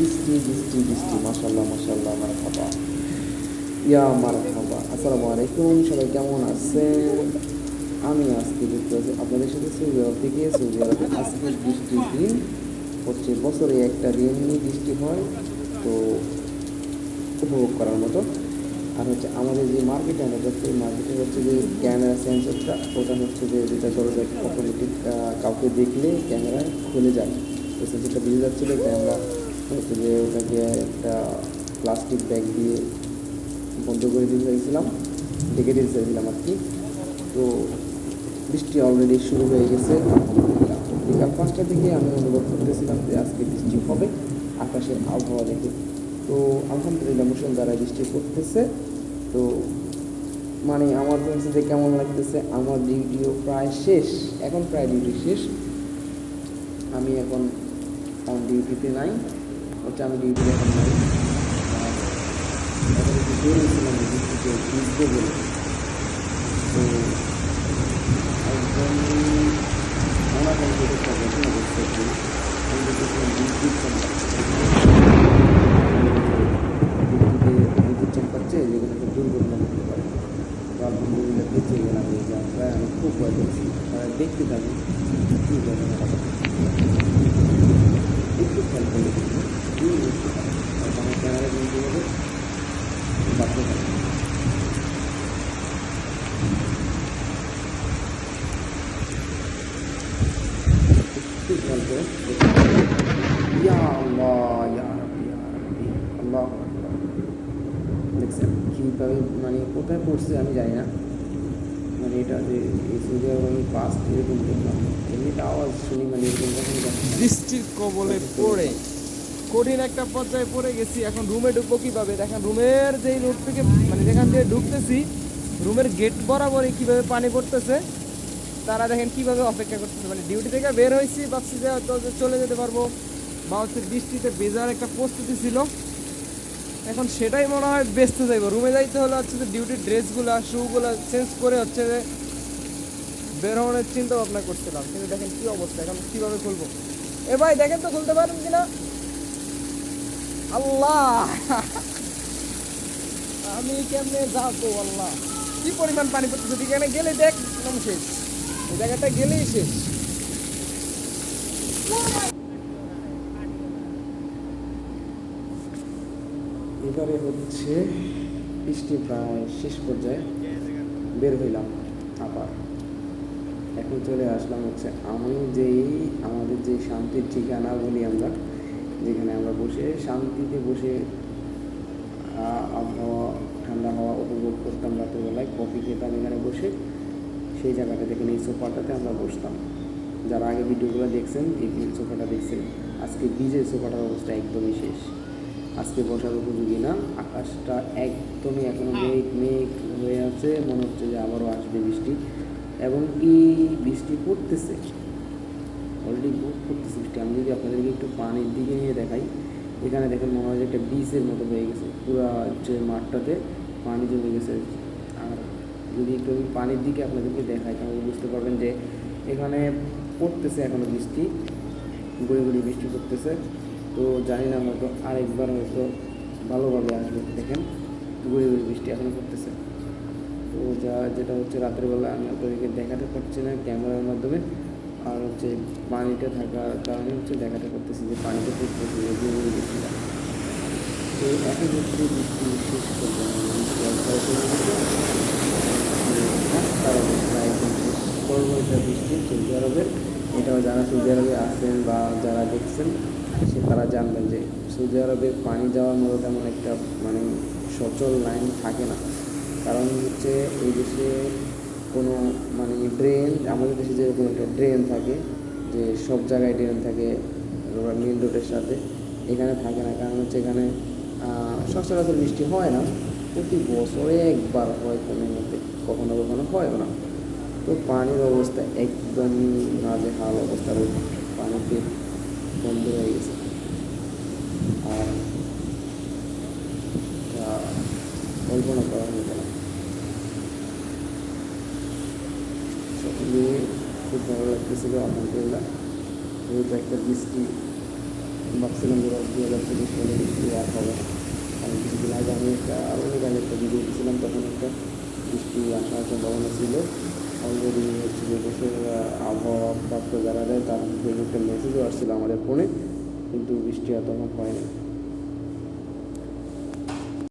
বৃষ্টি বৃষ্টি বৃষ্টি মাসাল্লাহ মাসাল্লাহ আমার খাবা ইয়া আমার খাবা আসসালামু আলাইকুম, সবাই কেমন আছেন? আমি আজকে যুক্ত আছি আপনাদের সাথে সৌদি আরব থেকে সৌদি আরবে আজকে বৃষ্টির দিন হচ্ছে বছরে একটা দিন বৃষ্টি হয়, তো উপভোগ করার মতো। আর হচ্ছে আমাদের যে মার্কেটে আমরা যাচ্ছি মার্কেটে হচ্ছে যে ক্যামেরা সেন্সরটা ওটা হচ্ছে যে যেটা দরজা অটোমেটিক কাউকে দেখলে ক্যামেরা খুলে যায়। তো সেন্সরটা বেরিয়ে যাচ্ছিল আমরা যে ওটাকে একটা প্লাস্টিক ব্যাগ দিয়ে বন্ধ করে দিতে চাইছিলাম ডেকে দিতে চাইছিলাম আর কি। তো বৃষ্টি অলরেডি শুরু হয়ে গেছে। বিকাল পাঁচটা থেকে আমি অনুভব করতেছিলাম যে আজকে বৃষ্টি হবে, আকাশের আবহাওয়া দেখে। তো আলহামদুলিল্লাহ মুসলধারায় বৃষ্টি পড়তেছে। তো মানে আমার যে কেমন লাগতেছে? আমার ডিউটিও প্রায় শেষ। এখন প্রায় ডিউটি শেষ। আমি এখন অন ডিউটিতে নাই। হচ্ছে আমি ডিউটিতে এখন নাই বেরিয়েছিলাম ডিউটিতে ভিজবো বলে। তো একদম আমার কোনো যেটা পড়াশোনা করতে আমি দেখেছিলাম বিদ্যুৎ বিদ্যুতে বিদ্যুৎ চমকাচ্ছে যেগুলো একটা দুর্ঘটনা হতে পারে। তো আলহামদুলিল্লাহ বেঁচে গেলাম এই যাত্রায় আমি খুব ভয় পেয়েছি। দেখতে থাকি কী থাকে একটু খেয়াল করে আল্লাহ ইয়া রাব্বি ইয়া রাব্বি আল্লাহ আকবার দেখছেন কীভাবে মানে কোথায় পড়ছে আমি জানি না মানে এটা যে সৌদি আরব আমি পাস এরকম দেখলাম এমনিতে আওয়াজ শুনি মানে এরকম বৃষ্টির কবলে পড়ে কঠিন একটা পর্যায়ে পড়ে গেছি। এখন রুমে ঢুকবো কীভাবে? দেখেন রুমের যেই রোড থেকে মানে যেখান দিয়ে ঢুকতেছি রুমের গেট বরাবরই কীভাবে পানি পড়তেছে, তারা দেখেন কীভাবে অপেক্ষা করতেছে। মানে ডিউটি থেকে বের হয়েছি, ভাবছি যে হয়তো চলে যেতে পারব। বা হচ্ছে বৃষ্টিতে ভেজার একটা প্রস্তুতি ছিল। এখন সেটাই মনে হয় ব্যস্ত যাইবো। রুমে যাইতে হলে হচ্ছে যে ডিউটির ড্রেসগুলো শুগুলো চেঞ্জ করে হচ্ছে যে বের হওয়ার চিন্তা ভাবনা করছিলাম। কিন্তু দেখেন কী অবস্থা, এখন কীভাবে খুলবো? এ ভাই, দেখেন তো খুলতে পারেন কিনা? আল্লাহ। আমি কেমনে যাব আল্লাহ? কি পরিমাণ পানি পড়তেছে? এখানে গেলে দেখ, একদম শেষ। জায়গাটা গেলেই শেষ। এবারে হচ্ছে বৃষ্টি প্রায় শেষ পর্যায়ে বের হইলাম আবার। এখন চলে আসলাম হচ্ছে আমি যেই, আমাদের যে শান্তির ঠিকানা বলি আমরা যেখানে আমরা বসে শান্তিতে বসে আবহাওয়া, ঠান্ডা হাওয়া উপভোগ করতাম রাতের বেলায় কফি খেতাম এখানে বসে। সেই জায়গাটা দেখেন এই সোফাটাতে আমরা বসতাম। যারা আগে ভিডিওগুলো দেখছেন এই সোফাটা দেখছেন। আজকে বিজের সোফাটার অবস্থা একদমই শেষ। আজকে বসার উপযোগী না। আকাশটা একদমই এখনও মেঘ মেঘ হয়ে আছে। মনে হচ্ছে যে আবারও আসবে বৃষ্টি। এবং কি বৃষ্টি পড়তেছে? অলরেডি বুক করতেছে আমি যদি আপনাদেরকে একটু পানির দিকে নিয়ে দেখাই, এখানে দেখেন মনে হয় যে একটা বিচের মতো হয়ে গেছে। পুরো হচ্ছে মাঠটাতে পানি জমে গেছে। আর যদি একটু আমি পানির দিকে আপনাদেরকে দেখাই, তাহলে বুঝতে পারবেন যে এখানে পড়তেছে এখনও বৃষ্টি গড়ি গড়ি বৃষ্টি পড়তেছে। তো জানি না, হয়তো আরেকবার হয়তো ভালোভাবে আসবে, দেখেন। গড়ি গড়ি বৃষ্টি এখনও পড়তেছে। তো যা, যেটা হচ্ছে রাতের বেলা, আমি আপনাদেরকে দেখাতে পারছি না ক্যামেরার মাধ্যমে। আর হচ্ছে পানিটা থাকার কারণে হচ্ছে দেখাতে পারতেছি যে পানিটা পড়তেছে যে গড়ি বৃষ্টিটা তো এখন হচ্ছে বৃষ্টি শেষ পর্যন্ত বৃষ্টি একবার চলে গেছে তার অবস্থা একদম শেষ পরবর্তী বৃষ্টি সৌদি আরবের এটাও যারা সৌদি আরবে আসেন বা যারা দেখছেন, সে তারা জানবেন যে সৌদি আরবে পানি যাওয়ার মতো তেমন একটা মানে সচল লাইন থাকে না। কারণ হচ্ছে এই দেশে কোনো মানে ড্রেন আমাদের দেশে যেরকম একটা ড্রেন থাকে, যে সব জায়গায় ড্রেন থাকে মেন রোডের সাথে, এখানে থাকে না। কারণ হচ্ছে এখানে সচরাচর বৃষ্টি হয় না, প্রতি বছরে একবার হয় কোনো মধ্যে কখনো কখনো হয়ও না। তো পানির অবস্থা একদম নাজে হাল অবস্থা রয়েছে পানিতে বন্ধ হয়ে গেছে। আর কল্পনা করা হতো না সব মিলিয়ে ভালো লাগতেছিল আলহামদুলিল্লাহ একটা বৃষ্টি ভাবছিলাম যে বৃষ্টি আর কিছুদিন আগে আমি একটা, অনেক আগে একটা ভিডিও তখন একটা বৃষ্টি আসার সম্ভাবনা ছিল। অলরেডি হচ্ছে যে আবহাওয়া প্রাপ্ত যারা দেয়, তার একটা মেসেজও আসছিল আমাদের ফোনে কিন্তু বৃষ্টি আর তখন হয়নি।